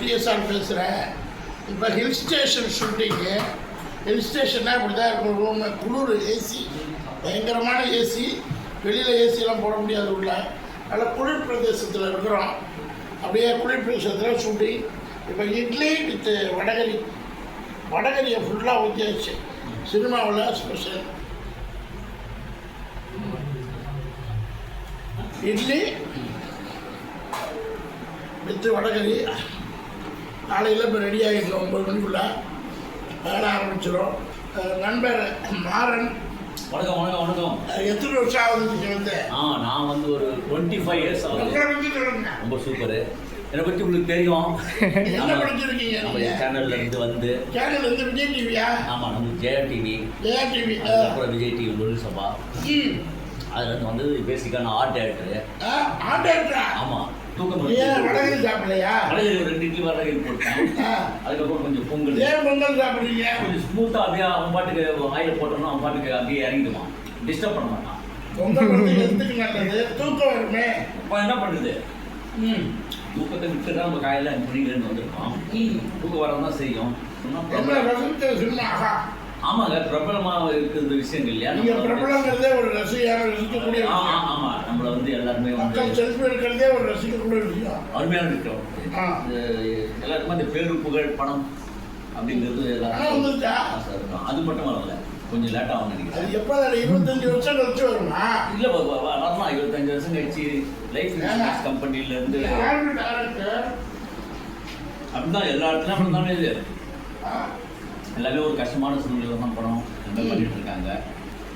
TSR பேசுகிறேன் இப்போ hill station ஷூட்டிங்கு ஹில் ஸ்டேஷன்னா இப்படி தான் இருக்கும். ரூமு குளிர் ஏசி பயங்கரமான ஏசி வெளியில் ஏசிலாம் போட முடியாது உள்ள. நல்ல குளிர் பிரதேசத்தில் இருக்கிறோம். அப்படியே குளிர் பிரதேசத்தில் ஷூட்டிங் இப்போ இட்லி வித் வடகரி. வடகரியை ஃபுல்லாக ஊற்றியாச்சு சினிமாவில் ஸ்பெஷல் இட்லி வித்து வடகரி. காலையில் இப்போ ரெடி ஆகிடுச்சு ஒம்பது மணிக்குள்ளே. வேலை ஆரம்பிச்சிடும் நண்பர் மாறன். வணக்கம் வணக்கம் வணக்கம். எத்தனை வருஷம் ஆகுது வந்து ஆ நான் வந்து ஒரு டுவெண்ட்டி ஃபைவ் இயர்ஸ் ஆகுது ரொம்ப சூப்பரு என்னை பற்றி உங்களுக்கு தெரியும். என்ன படிச்சிருக்கீங்க? நம்ம சேனல்ல இருந்து வந்து சேனல் வந்து விஜய் டிவியா ஆமாம் நம்ம ஜெயா டிவி ஜெயா டிவி அதுக்கப்புறம் விஜய் டிவி லொல் சபா. அதுல இருந்து வந்து பேசிக்கான ஆர்ட் டேரக்டரு ஆண்டா ஆமாம் தூக்கம் வடகரி சாப்பிடலையா? வடகரி ரெண்டு இட்லி வடகரி போட்டேன். அதுக்கப்புறம் கொஞ்சம் பொங்கல். ஏன் பொங்கல் சாப்பிடுறீங்க? கொஞ்சம் ஸ்மூத்தாக அப்படியே அவன் பாட்டுக்கு ஆயில் போட்டோம்னா அவன் பாட்டுக்கு அப்படியே இறங்கிடுவான். டிஸ்டர்ப் பண்ண மாட்டான். பொங்கல் வந்து நல்லது தூக்கம் வருமே. இப்போ என்ன பண்ணுறது தூக்கத்தை விட்டு தான் நம்ம காலையில் மணிலேருந்து வந்திருக்கோம். தூக்கம் வரதான் தான் செய்யும். ஆமாங்க பிரபலமாக இருக்கிற விஷயங்கள் இல்லையா? நீங்க வந்து- பிரபலங்கிறதே ஒரு ரசிகையான ரசிக்கக்கூடிய ஆமா நம்மள வந்து எல்லாருமே வந்து மக்கள் செல்ஃபி எடுக்கிறதே ஒரு ரசிக்கக்கூடிய விஷயம். அருமையான விஷயம். எல்லாருக்குமே அந்த பேரு புகழ் பணம் அப்படிங்கிறது இருக்கும். அது மட்டும் வரல கொஞ்சம் லேட்டாக அது நினைக்கிறேன். எப்போ இருபத்தஞ்சு வருஷம் கழிச்சு வருமா? இல்லை வரலாம். இருபத்தஞ்சு வருஷம் கழிச்சு லைஃப் இன்சூரன்ஸ் கம்பெனில இருந்து யாரு டேரக்டர் அப்படிதான் எல்லா இடத்துலையும் அப்படி தானே இது எல்லாமே ஒரு கஷ்டமான சூழ்நிலை தான் படம் பண்ணிட்டு இருக்காங்க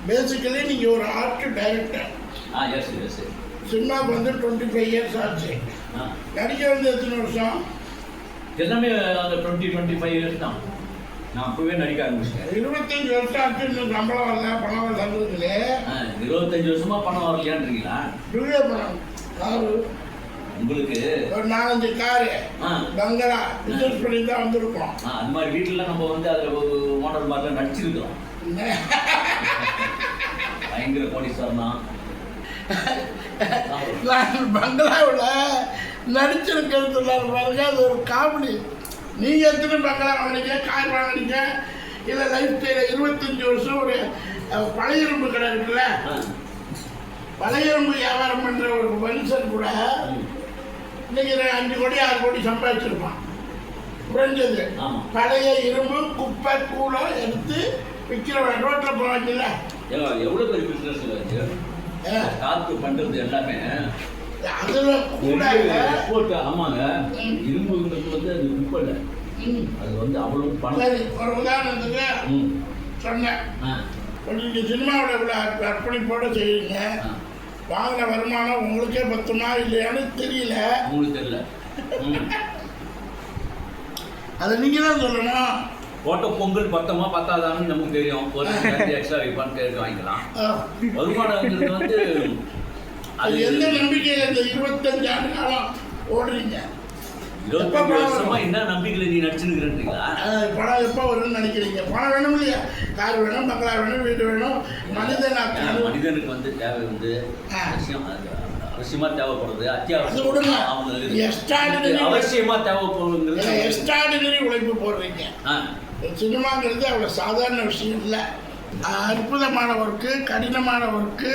பேசிக்கலி நீங்க ஒரு ஆர்ட் டைரக்டர் ஆ எஸ் எஸ் சினிமாவுக்கு வந்து டுவெண்ட்டி ஃபைவ் இயர்ஸ் ஆச்சு. ஆ. நடிக்க வந்து எத்தனை வருஷம்? எல்லாமே அந்த டுவெண்ட்டி டுவெண்ட்டி ஃபைவ் இயர்ஸ் தான். நான் அப்பவே நடிக்க ஆரம்பிச்சிட்டேன். இருபத்தஞ்சு வருஷம் ஆச்சு இன்னும் சம்பளம் வரல பணம் வரல இருபத்தஞ்சு வருஷமா பணம் வரலையான்றீங்களா? பணம் காரு உங்களுக்கு ஒரு நாலஞ்சு காரு பங்களா பிசினஸ் பண்ணி தான் வந்திருக்கோம். அது மாதிரி வீட்டில் நம்ம வந்து அதில் ஒரு ஓனர் மாதிரிலாம் நடிச்சிருக்கிறோம். பயங்கர கோடீஸ்வரன். தான் பங்களாவில் நடிச்சிருக்கிறது பாருங்க அது ஒரு காமெடி. நீங்கள் எத்தனை பங்களா வாங்கினீங்க கார் வாங்கினீங்க? இல்லை லைஃப் ஸ்டைலில் இருபத்தஞ்சி வருஷம் ஒரு பழைய இரும்பு கடை இருக்குல்ல? பழைய இரும்பு வியாபாரம் பண்ணுற ஒரு மனுஷன் கூட இன்னைக்கு அஞ்சு கோடி ஆறு கோடி சம்பாதிச்சிருப்பான். குறைஞ்சது. பழைய இரும்பு குப்பை கூலம் எடுத்து விற்கிறவன் ரோட்டில் போவாங்கல்ல ஏங்க, எவ்வளவு பெரிய அஹ், காத்து பண்றது எல்லாமே. அதுல கூட எக்ஸ்போர்ட் ஆமாங்க. இரும்புங்கிறது வந்து அது ம், அது வந்து அவ்வளவு பணம். சரி ஒரு உதாரணத்துக்கு ம். சொன்னேன். நீங்க சினிமாவில் இவ்வளோ அர்ப்பணிப்போட செய்றீங்க. ஆ. வாங்கின வருமானம் உங்களுக்கே பத்துமா இல்லையான்னு தெரியல. உங்களுக்கு தெரியல. ம். அதை நீங்க தான் சொல்லணும். போட்ட பொங்கல் பத்தமா பத்தாதான்னு நமக்கு தெரியும். ஒரு எக்ஸ்ட்ரா வைப்பான்னு கேட்டு வாங்கிக்கலாம். அஹ், வருமானங்கிறது வந்து அது அது எந்த நம்பிக்கையில் இந்த இருபத்தஞ்சு ஆண்டு காலம் ஓடுறீங்க? இருபத்தஞ்சு வருஷமா என்ன நம்பிக்கையில நீ நடிச்சுருக்கிறீங்களா பணம் எப்போ வரும்னு நினைக்கிறீங்க? பணம் வேணும் இல்லையா? கார் வேணும் பங்களா வேணும் வீடு வேணும் மனிதன் மனிதனுக்கு வந்து தேவை வந்து ஆ. அவசியம் தேவைப்படுறது. அத்தியாவசியம் அவசியமா தேவைப்படுங்கிறது எக்ஸ்ட்ராடினரி உழைப்பு போடுறீங்க. சினிமாங்கிறது அவ்வளோ சாதாரண விஷயம் இல்லை. அற்புதமான ஒர்க்கு கடினமான ஒர்க்கு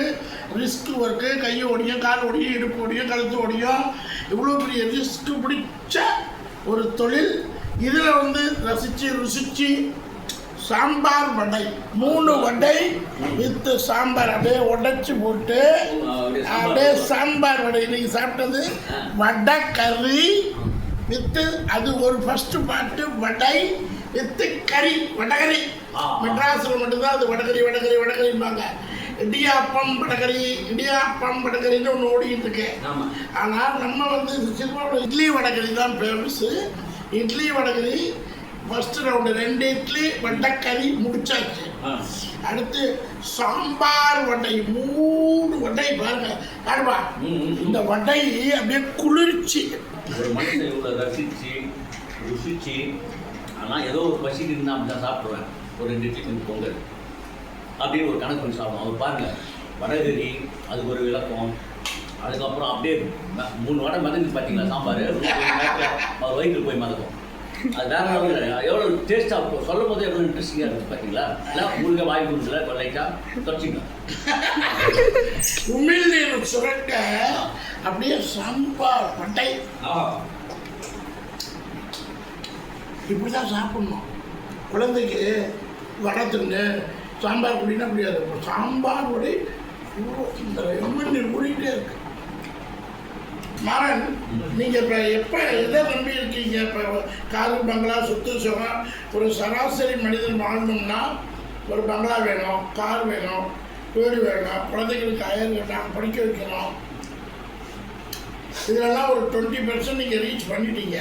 ரிஸ்க் ஒர்க்கு கை ஓடியும் கால் ஓடியும் இடுப்பு ஓடியும் கழுத்து ஓடியும். இவ்வளோ பெரிய ரிஸ்க் பிடிச்ச ஒரு தொழில். இதில் வந்து ரசித்து ருசித்து சாம்பார் வடை. மூணு வடை வித்து சாம்பார். அப்படியே உடைச்சி போட்டு அப்படியே சாம்பார் வடை. இன்னைக்கு சாப்பிட்டது வடை கறி வித்து அது ஒரு ஃபஸ்ட்டு பாட்டு வடை. வித்து கறி வடகரி. மெட்ராஸில் மட்டும்தான் அது வடகரி வடகரி வடகரிம்பாங்க இடியாப்பம் வடகரி இடியாப்பம் வடகரின்னு ஒன்று ஓடிக்கிட்டு இருக்கு. ஆனால் நம்ம வந்து சினிமாவில் இட்லி வடகரி தான் famous idli vadacurry first round ரெண்டு இட்லி வடக்கறி முடிச்சாச்சு. அடுத்து சாம்பார் வடை மூணு வடை பாருங்க. பாருப்பா. இந்த வடை அப்படியே குளிர்ச்சி. ரசிச்சு ருசிச்சு ஆனால் ஏதோ ஒரு பசிக்கு இருந்தால் அப்படி தான் சாப்பிடுவேன். ஒரு ரெண்டு இட்லி கொஞ்சம் பொங்கல். அப்படின்னு ஒரு கணக்கு பண்ணி சாப்பிடுவோம் அவர் பாருங்க வடகரி அதுக்கு ஒரு விளக்கம். அதுக்கப்புறம் அப்படியே மூணு வடை மதங்குச்சு பார்த்தீங்களா சாம்பார்? அவர் வயிற்றுல போய் மதக்கும். அது வேற. எவ்வளோ டேஸ்ட்டாக சொல்லும் போது எவ்வளோ இன்ட்ரெஸ்டிங்காக இருக்குது பார்த்தீங்களா? இல்லை உங்களுக்கு வாய் கொடுக்கல இப்போ லைட்டாக தொடச்சிங்க உமிழ்நீர் சுரக்க அப்படியே சாம்பார் பட்டை இப்படி தான் சாப்பிடணும். குழந்தைக்கு வடத்துண்டு சாம்பார் குடினா முடியாது சாம்பார் குடி இந்த உமிழ்நீர் குடிக்கிட்டே இருக்கு. மாறன் நீங்கள் இப்போ எப்போ எதை நம்பி இருக்கீங்க? இப்போ காரு பங்களா சொத்து சுகம். ஒரு சராசரி மனிதன் வாழணும்னா ஒரு பங்களா வேணும் கார் வேணும் வீடு வேணும் குழந்தைகளுக்கு அயர் வேணும் படிக்க வைக்கணும். இதெல்லாம் ஒரு டுவெண்ட்டி பர்சன்ட் நீங்கள் ரீச் பண்ணிட்டீங்க.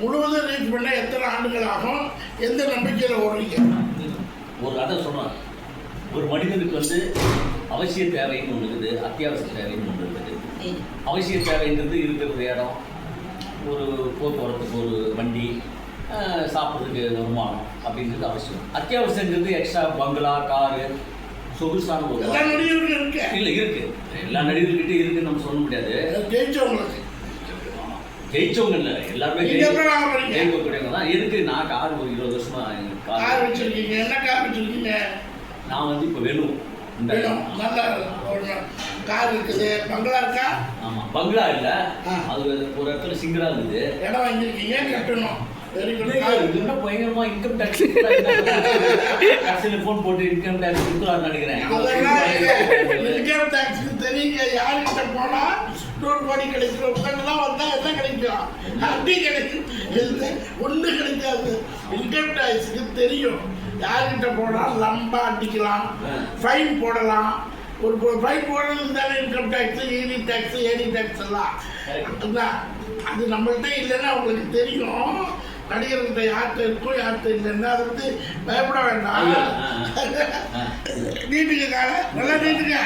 முழுவதும் பண்ண எத்தனை ஆண்டுகள் ஆகும் எந்த நம்பிக்கையில் ஓடுறீங்க? ஒரு கதை சொன்னார் ஒரு மனிதனுக்கு வந்து அவசிய தேவைன்னு ஒன்று இருக்குது அத்தியாவசிய தேவைன்னு ஒன்று இருக்குது. அவசிய தேவைன்றது இருக்கிறது இடம் ஒரு போக்குவரத்துக்கு ஒரு வண்டி சாப்பிட்றதுக்கு வருமானம் அப்படின்றது அவசியம். அத்தியாவசியங்கிறது எக்ஸ்ட்ரா பங்களா காரு சொகுசான ஒரு இல்லை இருக்கு. எல்லா நடிகர்கிட்ட இருக்குன்னு நம்ம சொல்ல முடியாது. ஜெயிச்சவங்களுக்கு ஜெயிச்சவங்க இல்லை எல்லாருமே? ஜெயிக்கக்கூடியவங்க தான் இருக்கு நான் கார் ஒரு இருபது வருஷமா கார் வச்சிருக்கீங்க என்ன கார் வச்சிருக்கீங்க? நான் வந்து இப்போ வேணும். நல்ல கார் இருக்குது. பங்களா இருக்கா? ஆமா பங்களா இல்ல. அது ஒரு இடத்துல சிங்கிளா இருந்தது. இடம் வாங்கியிருக்கீங்க கட்டணும். பயங்கரமா இன்கம் டாக்ஸ் கடைசியில் ஃபோன் போட்டு இன்கம் டாக்ஸ் கொடுத்துலான்னு நினைக்கிறேன். இன்கம் டாக்ஸ்க்கு தெரியுங்க. யாருக்கிட்ட போனா நூறு கோடி கிடைக்கும் உங்கள்லாம் வந்தா கிடைக்கும் அடி கிடைக்கும் ஒண்ணு கிடைக்காது. இன்கம் டாக்ஸ்க்கு தெரியும். யார்கிட்ட போனா லம்பா அடிக்கலாம் ஃபைன் போடலாம். ஒரு ஃபைன் போடுறது தானே இன்கம் டேக்ஸ் இடி டேக்ஸ் ஏடி டேக்ஸ் எல்லாம். அது நம்மள்ட்ட இல்லைன்னா உங்களுக்கு தெரியும். நடிகர்கிட்ட யார்கிட்ட இருக்கும் யார்கிட்ட இல்லைன்னா அதை பத்தி பயப்பட வேண்டாம். நீட்டுக்கு கால. நல்லா நீட்டுங்க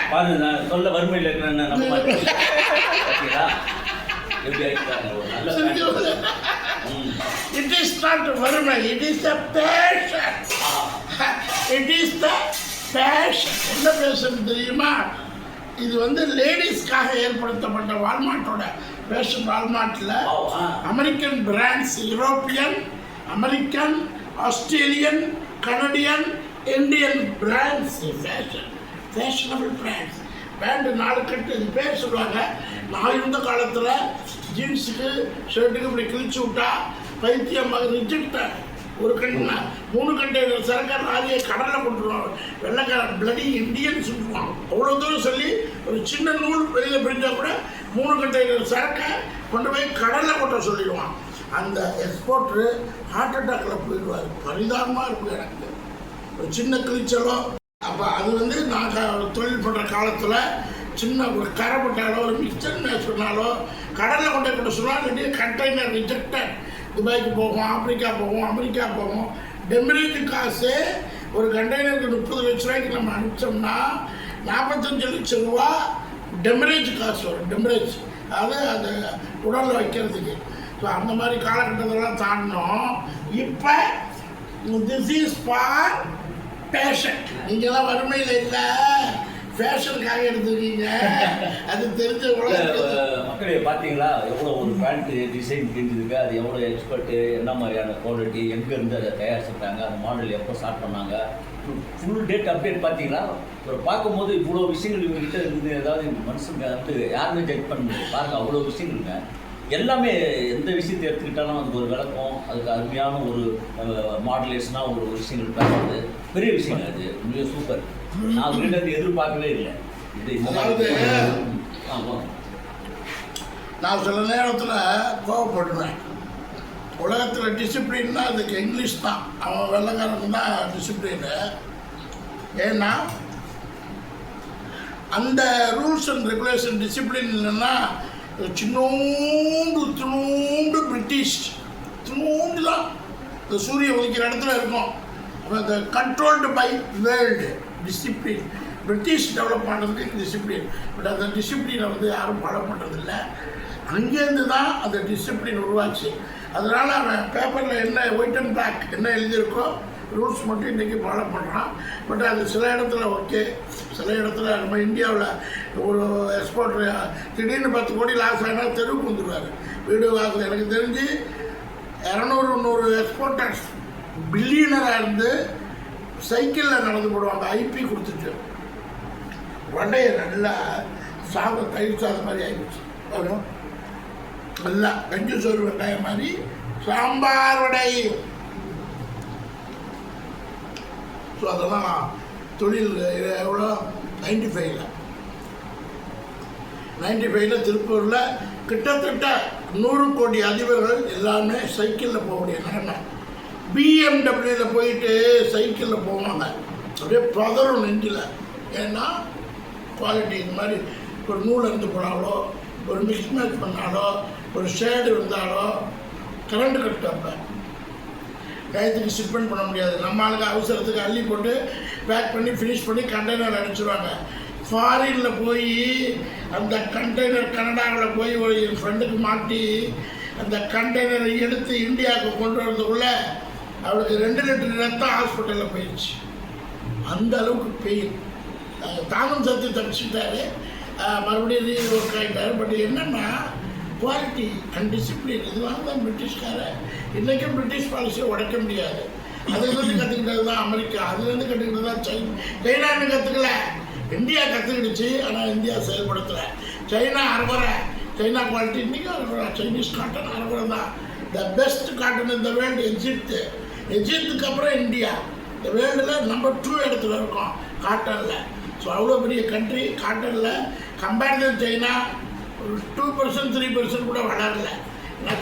சொல்ல வறுமையில் இருக்கிறேன்னு மாதிரி பார்த்தீங்களா எப்படி ஆயிடுறாங்க ஒரு நல்ல fan. ம். இட் இஸ் நாட் வறுமை it is the fashion it is the fashion என்ன பேஷன் தெரியுமா? இது வந்து லேடிஸ்க்காக ஏற்படுத்தப்பட்ட வால்மார்ட்டோட fashion வால்மார்ட்டில். American brands European American Australian Canadian Indian brands. Fashion fashionable brands pant நாலு கட்டு இது பேர் சொல்லுவாங்க. நான் இருந்த காலத்தில் ஜீன்ஸுக்கு ஷர்ட்டுக்கு இப்படி கிழிச்சு விட்டா பைத்தியமாக ரிஜெக்டர் ஒரு கண்டெய்னர் மூணு கண்டெய்னர் சரக்கார ராஜியை கடலில் கொண்டுருவாங்க வெள்ளக்காரன் பிளடி இந்தியன் சொல்லுவாங்க. அவ்வளோ தூரம் சொல்லி ஒரு சின்ன நூல் வெளியில் பிரிஞ்சால் கூட மூணு கண்டெய்னர் சரக்கை கொண்டு போய் கடலில் கொட்ட சொல்லிடுவான் அந்த எக்ஸ்போர்ட்ரு ஹார்ட் அட்டாக்கில் போயிடுவார். பரிதாபமாக இருக்கும் எனக்கு. ஒரு சின்ன கிழிச்சலோ அப்போ அது வந்து நாங்கள் தொழில் பண்ணுற காலத்தில் சின்ன ஒரு கரைப்பட்டாலோ ஒரு மிக்சர் சொன்னாலோ கடலில் கொண்டு கொண்டு சொன்னால் கண்டெய்னர் ரிஜெக்டட் துபாய்க்கு போகும் ஆப்பிரிக்கா போகும் அமெரிக்கா போகும் டெம்பரேஜ் காசு ஒரு கண்டெய்னருக்கு முப்பது லட்ச ரூபாய்க்கு நம்ம அனுப்பிச்சோம்னா நாற்பத்தஞ்சு லட்சம் ரூபா டெம்பரேஜ் காசு வரும் டெம்பரேஜ் அது அது உடலில் வைக்கிறதுக்கு. ஸோ அந்த மாதிரி காலகட்டத்தெல்லாம் தாண்டினோம். இப்போ திஸ் இஸ் ஃபார் பேஷன் நீங்களாம் வறுமையில் இல்லை. ஃபேஷனுக்காக எடுத்துருக்கீங்க அது தெரிஞ்ச மக்களே பார்த்தீங்களா எவ்வளோ ஒரு பேண்ட் டிசைன் தெரிஞ்சிருக்கு. அது எவ்வளோ எக்ஸ்பர்ட்டு என்ன மாதிரியான குவாலிட்டி எங்கேருந்து அதை தயாரிச்சிருக்காங்க அந்த மாடல் எப்போ ஸ்டார்ட் பண்ணாங்க? ஃபுல் டேட் அப்டேட் பார்த்தீங்களா ஒரு பார்க்கும்போது இவ்வளோ விஷயங்கள் இவங்ககிட்ட இருக்குது ஏதாவது மனுஷங்க வந்து யாருமே ஜட்ஜ் பண்ண முடியாது. பாருங்க அவ்வளோ விஷயங்களுங்க எல்லாமே எந்த விஷயத்தை எடுத்துக்கிட்டாலும் அதுக்கு ஒரு விளக்கம் அதுக்கு அருமையான ஒரு மாடுலேஷனாக ஒரு விஷயங்கள் பேசுறது. பெரிய விஷயம் அது. உண்மையாக சூப்பர் நான் இருந்து எதிர்பார்க்கவே இல்லை. இது அதாவது- ஆமாம் நான் சில நேரத்தில் கோவப்படுவேன் உலகத்தில் டிசிப்ளின்னா அதுக்கு இங்கிலீஷ் தான். அவன் வெள்ளைக்காரனுக்கு தான் டிசிப்ளினு ஏன்னா அந்த ரூல்ஸ் அண்ட் ரெகுலேஷன் டிசிப்ளின் இல்லைன்னா சின்னோண்டு தினோண்டு பிரிட்டிஷ் தினோண்டு தான் இந்த சூரியன் உதிக்கிற இடத்துல இருக்கும். இந்த controlled by world discipline British develop பண்ணுறதுக்கு டிசிப்ளின் பட் அந்த டிசிப்ளினை வந்து யாரும் ஃபாலோ பண்ணுறதில்ல அங்கேருந்து தான் அந்த டிசிப்ளின் உருவாச்சு. அதனால் அவன் பேப்பரில் என்ன ஒயிட் அண்ட் பிளாக் என்ன எழுதியிருக்கோ ரூல்ஸ் மட்டும் இன்றைக்கி ஃபாலோ பண்ணுறான் பட் அது சில இடத்துல ஓகே சில இடத்துல நம்ம இந்தியாவில் ஒரு எக்ஸ்போர்ட் திடீர்னு பத்து கோடி லாஸ் ஆனால் தெருவுக்கு வந்துடுவார். வீடு வாசல் எனக்கு தெரிஞ்சு இரநூறு நூறு எக்ஸ்போர்ட்டர்ஸ் பில்லியனராக இருந்து சைக்கிளில் நடந்து போடுவாங்க. ஐபி கொடுத்துட்டு. வடையை நல்லா சாதம் தயிர் சாதம் மாதிரி ஆகிடுச்சு வரும் நல்லா கஞ்சி சோறு வெங்காயம் மாதிரி சாம்பார் வடை. ஸோ அதெல்லாம் தொழில் எவ்வளோ? நைன்டி ஃபைவ்ல நைன்டி ஃபைவ்ல திருப்பூரில் கிட்டத்தட்ட நூறு கோடி அதிபர்கள் எல்லாமே சைக்கிளில் போகக்கூடிய நிலைமை பிஎம்டபிள்யூவில் போயிட்டு சைக்கிளில் போவாங்க. அப்படியே பதறும் நெஞ்சில். ஏன்னா குவாலிட்டி இந்த மாதிரி ஒரு நூல் இருந்து போனாலோ ஒரு மிக்ஸ் மேட்ச் பண்ணாலோ ஒரு ஷேடு இருந்தாலோ கரண்ட் கட்டாப்ப டயத்துக்கு ஷிப்மெண்ட் பண்ண முடியாது. நம்ம அவசரத்துக்கு அள்ளி போட்டு பேக் பண்ணி ஃபினிஷ் பண்ணி கண்டெய்னர் அனுப்பிச்சிடுவாங்க ஃபாரினில் போய் அந்த கண்டெய்னர் கனடாவில் போய் ஒரு என் ஃப்ரெண்டுக்கு மாட்டி அந்த கண்டெய்னரை எடுத்து இந்தியாவுக்கு கொண்டு வரதுக்குள்ள அவளுக்கு ரெண்டு லிட்டர் ரத்தம் ஹாஸ்பிட்டலில் போயிடுச்சு அந்த அளவுக்கு பெயின் தானும் சத்து தப்பிச்சுட்டாரு மறுபடியும் ரீ ஒர்க் ஆகிட்டாரு பட் என்னென்னா குவாலிட்டி அண்ட் டிசிப்ளின் இது தான் பிரிட்டிஷ்காரன் இன்றைக்கும் பிரிட்டிஷ் பாலிசியை உடைக்க முடியாது. அதுலேருந்து கற்றுக்கிட்டது தான் அமெரிக்கா. அதுலேருந்து கற்றுக்கிட்டது தான் சைனா. சைனான்னு கற்றுக்கல இந்தியா கற்றுக்கிடுச்சு ஆனால் இந்தியா செயல்படுத்தலை. சைனா அறுவரை சைனா குவாலிட்டி இன்றைக்கும் அறுவரை சைனீஸ் காட்டன் அறுவரை தான். த பெஸ்ட் காட்டன் இந்த வேர்ல்டு எஜிப்து எஜிப்துக்கு அப்புறம் இந்தியா. இந்த வேர்ல்டில் நம்பர் டூ இடத்துல இருக்கோம் காட்டனில் ஸோ அவ்வளோ பெரிய கண்ட்ரி காட்டனில் கம்பேரிசன் சைனா ஒரு டூ பர்சன்ட் த்ரீ பர்சன்ட் கூட வளரல.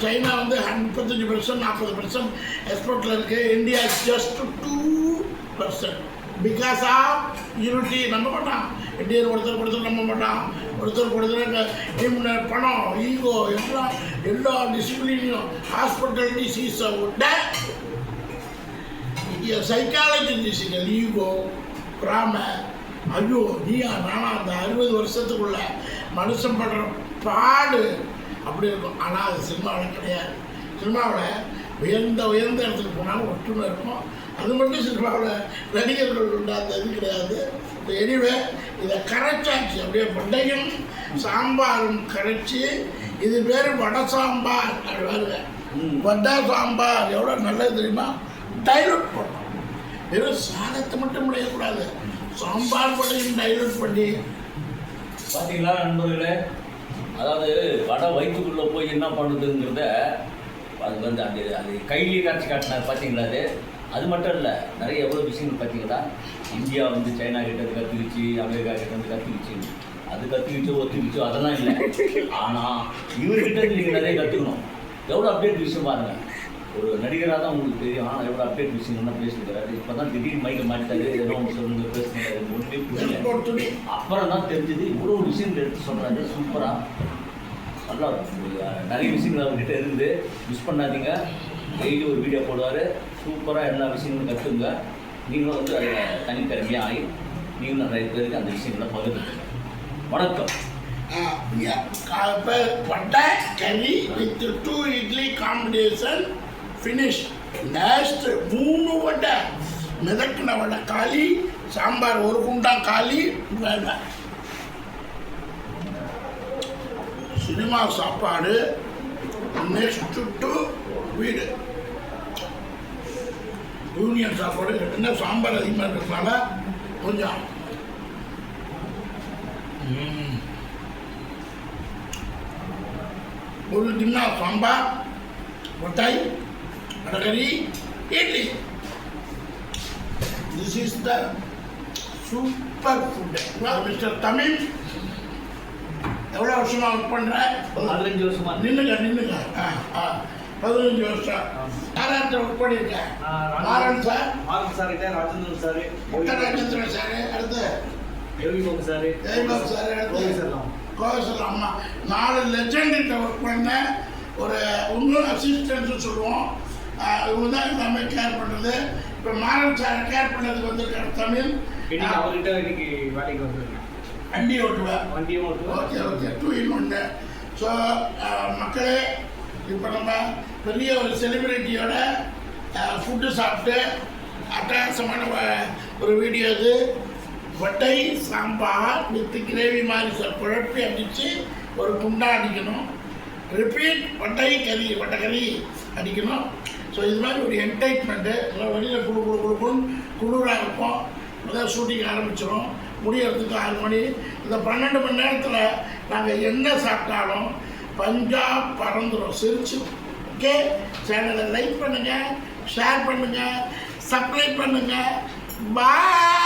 சைனா வந்து முப்பத்தஞ்சு பர்சன்ட் நாற்பது பர்சன்ட் எக்ஸ்போர்ட்டில் இருக்குது India just two percent because of unity நம்ப மாட்டான். இந்தியன் ஒருத்தர் ஒருத்தர் நம்ப மாட்டான். ஒருத்தர் ஒருத்தர் பணம் ஈகோ எல்லாம் எல்லா டிசிப்ளினையும் ஹாஸ்பிட்டல் டிசீஸை விட சைக்காலஜி டிசிக்கல் ஈகோ பிராம ஐயோ நீயா நானா அந்த அறுபது வருஷத்துக்குள்ள மனுஷன் படுற பாடு அப்படி இருக்கும். ஆனால் அது சினிமாவில் கிடையாது. சினிமாவில் உயர்ந்த உயர்ந்த இடத்துக்கு போனாலும் ஒற்றுமை இருக்கும். அது மட்டும் சினிமாவில் நடிகர்கள் உண்டு அந்த இது கிடையாது. எனிவே இதை கரைச்சாச்சு. அப்படியே வடையும் சாம்பாரும் கரைச்சி இது பேர் வடை சாம்பார். அப்படி வருங்க. வடை சாம்பார். எவ்வளோ நல்லது தெரியுமா? டைலூட் பண்ணணும் வெறும் சாதத்தை மட்டும் முடியக்கூடாது சாம்பார் வடையும் டைலூட் பண்ணி. பார்த்தீங்களா நண்பர்களே? அதாவது வடை வயிற்றுக்குள்ளே போய் என்ன பண்ணுதுங்கிறத அது வந்து அந்த அது கையிலேயே காட்சி காட்டினார் பார்த்தீங்களா அது? அது மட்டும் இல்லை நிறைய எவ்வளோ விஷயங்கள் பார்த்தீங்களா? இந்தியா வந்து சைனா கிட்ட கற்றுக்கிச்சு அமெரிக்கா கிட்ட இருந்து கற்றுக்கிச்சு அது கற்றுக்கிச்சோ ஒத்துக்கிச்சோ அதெல்லாம் இல்லை. ஆனால் இவர்கிட்ட இருந்து நீங்கள் நிறைய கற்றுக்கணும் எவ்வளோ அப்டேட் விஷயம் பாருங்க. ஒரு நடிகராக தான் உங்களுக்கு தெரியும். ஆனால் எவ்வளோ அப்டேட் விஷயங்கள்லாம் பேசியிருக்கிறாரு இப்போ தான் திடீர்னு மைக்க மாட்டாரு ஏதோ ஒன்று சொல்லுங்க பேசுங்க. ஒன்றே புரியல. அப்புறம் தான் தெரிஞ்சது இவ்வளோ விஷயங்கள் எடுத்து சொல்கிறாரு சூப்பராக நல்லா நிறைய விஷயங்கள் அவங்ககிட்ட இருந்து மிஸ் பண்ணாதீங்க. டெய்லி ஒரு வீடியோ போடுவார். சூப்பராக எல்லா விஷயங்களும் கற்றுங்க நீங்களும் வந்து அதில் தனித்திறமையாக ஆகி நீங்களும் நிறைய பேருக்கு அந்த விஷயங்களை பகிர்ந்துங்க வணக்கம். இப்போ கறி with two idli combination finish next மூணு வடை. மிதக்கின வடை. காலி சாம்பார் ஒரு குண்டா காலி வேலை சினிமா சாப்பாடு நெக்ஸ்ட் டு வீடு. யூனியன் சாப்பாடு என்ன சாம்பார் அதிகமாக இருக்கிறதுனால கொஞ்சம். ஒரு தின்னா சாம்பார் மிட்டாய் vadacurry idli. This is the super food mister Tamil எவ்வளோ வருஷமா ஒர்க் பண்ணுற பதினஞ்சு வருஷமா. ஆ. ஆ பதினஞ்சு வருஷம். யாராவது ஒர்க் பண்ணியிருக்கேன்? மாறன் சார். மாறன் சார் கிட்ட ராஜேந்திரன் சார். முத்தராஜேந்திரன் சார்? அடுத்து. யோகி பாபு சார். ஜெயபாபு சார் யோகி அடுத்து. சார் கோவசல் அம்மா. நாலு லெஜெண்ட் ஒர்க் பண்ணேன். ஒரு இன்னும் அசிஸ்டன்ட்னு சொல்லுவோம். இவங்க தான் எல்லாமே கேர் பண்ணுறது இப்போ மாறன் சார் கேர் பண்ணதுக்கு வந்திருக்காரு தமிழ். அவர்கிட்ட இன்னைக்கு வேலைக்கு வந்திருக்கேன் வண்டி ஓட்டுவேன் ஓகே ஓட்டுவேன் ஓகே டூ இன் ஒன்று ஸோ மக்களே இப்போ நம்ம பெரிய ஒரு செலிபிரிட்டியோட ஃபுட்டு சாப்பிட்டு அட்டகாசமான ஒரு வீடியோ இது. வட்டை சாம்பார் வித் கிரேவி மாதிரி சார் குழப்பி அடித்து ஒரு குண்டா அடிக்கணும். ரிப்பீட் வட்டை கறி வட்டை கறி அடிக்கணும். ஸோ இது மாதிரி ஒரு என்டர்டைன்மெண்ட்டு வெளியில் குழு குழு குழு குழு குளிராக இருப்போம். அதான் ஷூட்டிங் ஆரம்பிச்சிடும் முடியறதுக்கு ஆறு மணி. இந்த பன்னெண்டு மணி நேரத்தில் நாங்கள் என்ன சாப்பிட்டாலும் பஞ்சாப் பறந்துடும் சிரிச்சு. ஓகே சேனலை லைக் பண்ணுங்கள் ஷேர் பண்ணுங்கள் சப்ஸ்கிரைப் பண்ணுங்கள் பாய்